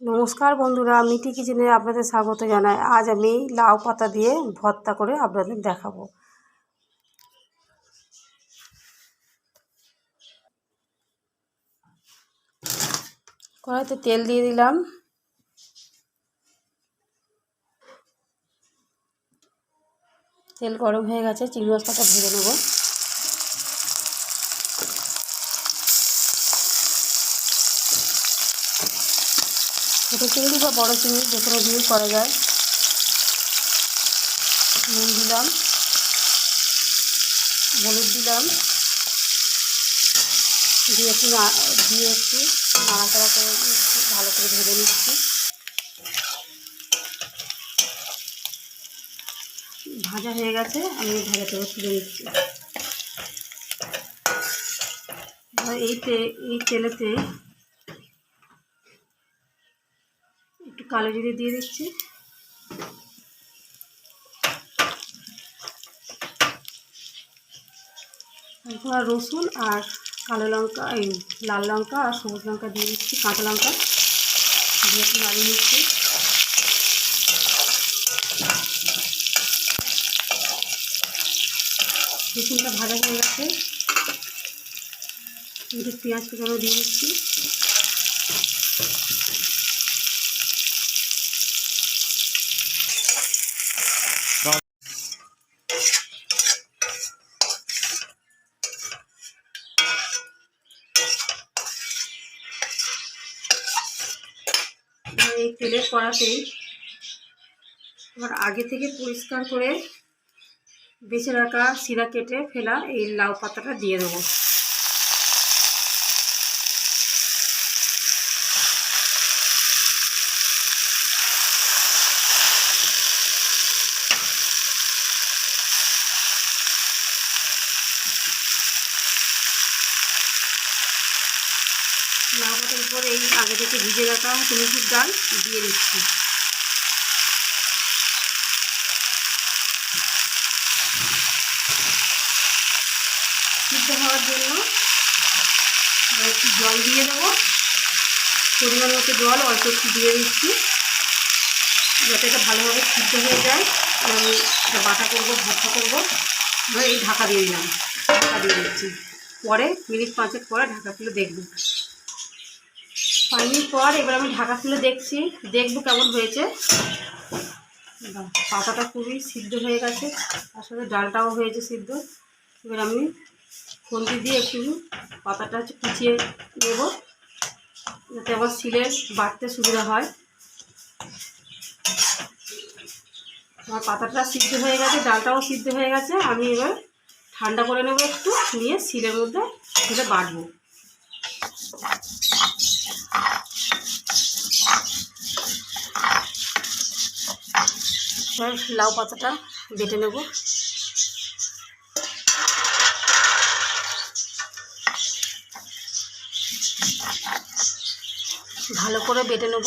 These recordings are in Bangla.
নমস্কার বন্ধুরা মিঠি কিচেনে আপনাদের স্বাগত জানাই। আজ আমি লাউ পাতা দিয়ে ভর্তা করে আপনাদের দেখাবো। কড়াইতে তেল দিয়ে দিলাম। তেল গরম হয়ে গেছে, চিংড়ি মাছটাকে ভেজে নেব। ছোটো চিংড়ি বা বড়ো চিংড়ি, যে কোনো দিয়েই করা যায়। নুন দিলাম। হলুদ দিলাম। দিয়ে একটু দিয়ে একটু নাড়াচাড়া করে ভালো করে ভেজে নিচ্ছি। ভাজা হয়ে গেছে, আমি ভাজা করে তুলে নিচ্ছি। এই তেলেতে কালো জিরে দিয়ে দিচ্ছি। তারপর রসুন আর কালো লঙ্কা, এই লাল লঙ্কা আর সবুজ লঙ্কা দিয়ে দিচ্ছি, কাঁচা লঙ্কা দিয়ে একটু নাড়িয়ে নিচ্ছি। রসুনটা ভাজা হয়ে গেছে। একটু পেঁয়াজ কুচানো দিয়ে দিচ্ছি। এই তেলের কড়াতেই এবার আগে থেকে পরিষ্কার করে বেছে রাখা শিরা কেটে ফেলা এই লাউ পাতাটা দিয়ে দেবো। লাউ পাতার উপর এই আগে থেকে ভিজে রাখা তুলসির ডাল দিয়ে দিচ্ছি। সিদ্ধ হওয়ার জন্য একটু জল দিয়ে দেবো। পরিমাণ মতো জল, অল্প একটু দিয়ে দিচ্ছি। যাতে এটা ভালোভাবে সিদ্ধ হয়ে যায়। আমি বাটা করব, ভর্তা করব। এই ঢাকা দিয়ে দিলাম। ঢাকা দিয়ে দিচ্ছি। পরে মিনিট পাঁচেক পরে ঢাকা খুলে দেখব। মিনিট পর, এবার আমি ঢাকা খুলে দেখছি, দেখব কেমন হয়েছে। পাতাটা খুবই সিদ্ধ হয়ে গেছে, তার সাথে ডালটাও হয়েছে সিদ্ধ। এবার আমি খুন্তি দিয়ে একটু পাতাটা কুচিয়ে নেব, যাতে আমার শিলে বাটতে সুবিধা হয়। আমার পাতাটা সিদ্ধ হয়ে গেছে, ডালটাও সিদ্ধ হয়ে গেছে, আমি এবার ঠান্ডা করে নেব একটু, নিয়ে শিলের মধ্যে সেটা এবার লাউ পাতাটা বেটে নেব। ভালো করে বেটে নেব।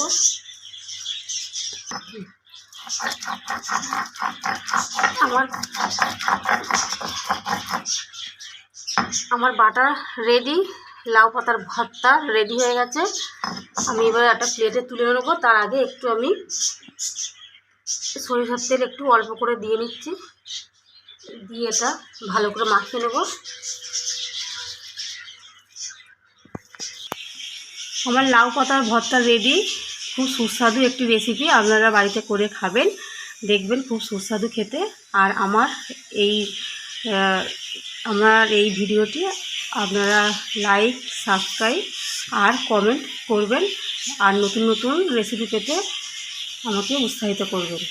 আমার আমার বাটা রেডি লাউ পাতার ভর্তা রেডি হয়ে গেছে। আমি এবার একটা প্লেটে তুলে নেব। তার আগে একটু আমি সরিষার তেল একটু অল্প করে দিয়ে নিচ্ছি। দিয়ে এটা ভালো করে মাখিয়ে নেব। আমার লাউ পাতার ভর্তা রেডি খুব সুস্বাদু একটি রেসিপি আপনারা বাড়িতে করে খাবেন। দেখবেন খুব সুস্বাদু খেতে। আর আমার এই আমার এই ভিডিওটি আপনারা লাইক সাবস্ক্রাইব আর কমেন্ট করবেন আর নতুন নতুন রেসিপি পেতে আমাকে উৎসাহিত করবেন।